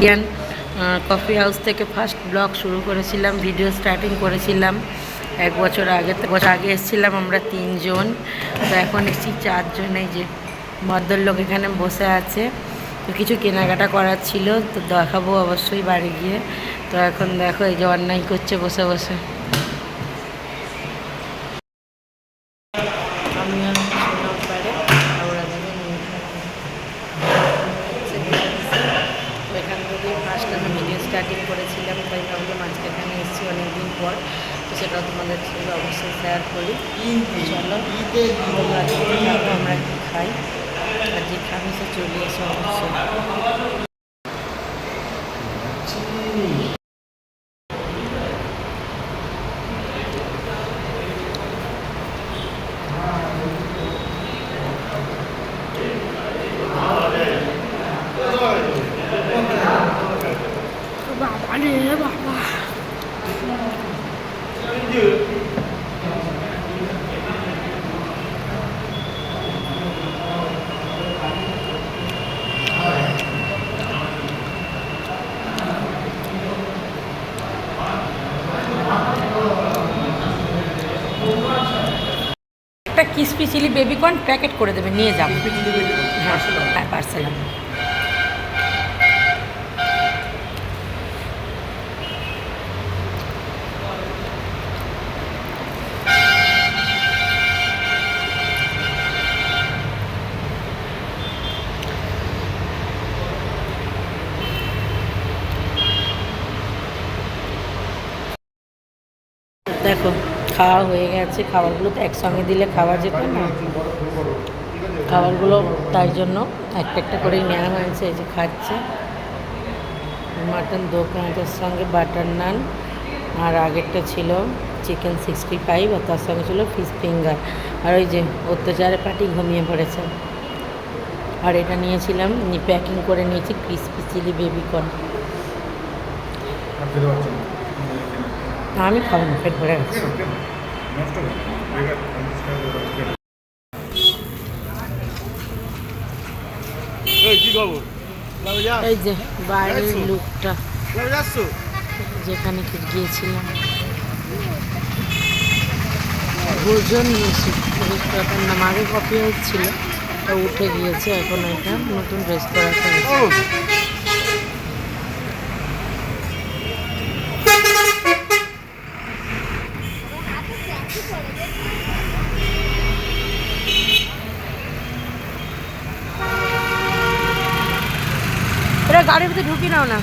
Indian coffee house থেকে first blog শুরু করেছিলাম ভিডিও স্টার্টিং করেছিলাম। এক বছর আগে বছর আগে এসেছিলাম আমরা তিনজন। তো এখন এসেছি চারজন, এই যে ভদ্রলোক এখানে বসে আছে। তো কিছু কেনাকাটা করার ছিল, তো দেখাবো অবশ্যই বাড়ি গিয়ে। তো এখন দেখো, এই যে অন্যায় করছে বসে বসে আমি আর সোনাম পারে আর ওরা যাবে নীলখাতে। তো এখান থেকেই ফার্স্ট আমি স্টার্টিং করেছিলাম তাই ভাবলাম আজকে এখানে এসেছি অনেকদিন পর তো সেটা তোমাদের সঙ্গে অবশ্যই শেয়ার করি। চলো তোমরা আমরা কী খাই? আর যে খাবি সে চলে এসে অবশ্যই। একটা কিসপি চিলি বেবিকর্ন প্যাকেট করে দেবে নিয়ে হ্যাঁ হ্যাঁ পার্সেল দেখো, খাওয়া হয়ে গেছে, খাবারগুলো তো একসঙ্গে দিলে খাওয়া যেত না। খাবারগুলো তাই জন্য একটা একটা করেই নেওয়া হয়েছে, এই যে খাচ্ছে। মাটন দো সঙ্গে বাটার নান, আর আগেরটা ছিল চিকেন সিক্সটি ফাইভ, আর তার সঙ্গে ছিল ফিশ ফিঙ্গার। আর ওই যে অত্যাচারে পাটি ঘুমিয়ে পড়েছে। আর এটা নিয়েছিলাম প্যাকিং করে নিয়েছি ক্রিসপি চিলি বেবিকর্ন আমি খাব না পেট ভরে গেছে। এই যে বাইরের যাচ্ছো? লুকটা। যেখানে কি গিয়েছিলাম। ভোজন নিয়েছি। রেস্তোরাঁটার নাম আগে কপি হাউস ছিল তা উঠে গিয়েছে এখন এটা নতুন রেস্তোরাঁ গাড়ির ভিতরে ঢুকি নাও না।